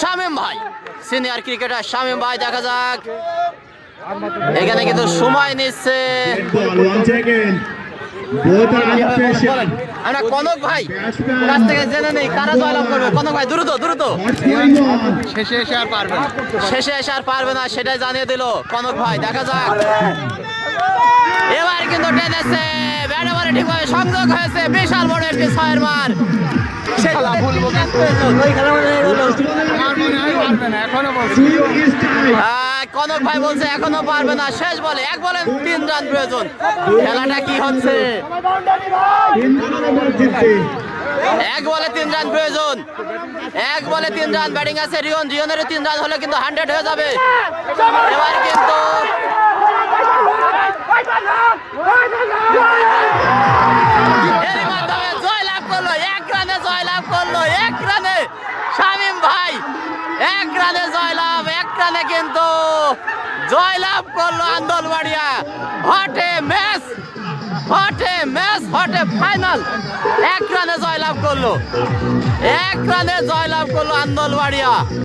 শামীম ভাই senior cricketer Shamim ভাই দেখা যাক। এখানে কিন্তু সময় নিচ্ছে. আমরা কনক ভাই কাছ থেকে জেনে নেই কারা জয়লাভ করবে? কনক ভাই দ্রুত দ্রুত? শেষে এসে আর পারবে না। শেষে এসে আর পারবে না সেটাই জানিয়ে দিল কনক ভাই দেখা যাক। এবার কিন্তু টেনেছে ব্যাটে বলে ঠিকভাবে সংযোগ হয়েছে বিশাল বড় একটি ছয়ের মার। খেলা ভুলবো কিন্তু। আমার মনে হয় পারবে না এখনও বলছি। কনক ভাই বলছে এখনও পারবে না শেষ বলে এক বলে তিন রান প্রয়োজন। খেলাটা কি হচ্ছে। এক বলে তিন রান প্রয়োজন। এক বলে তিন রান ব্যাটিং আছে রিয়ন। রিয়নের তিন রান হলে কিন্তু হান্ড্রেড হয়ে যাবে। এবার কিন্তু জয় লাভ করল এক রানে জয় লাভ করল এক রানে। এক রানে জয়লাভ এক রানে কিন্তু জয়লাভ করল আন্দোলবাড়িয়া হটে ম্যাচ হটে ম্যাচ হটে ফাইনাল। এক রানে জয়লাভ করল এক রানে জয়লাভ করল আন্দোলবাড়িয়া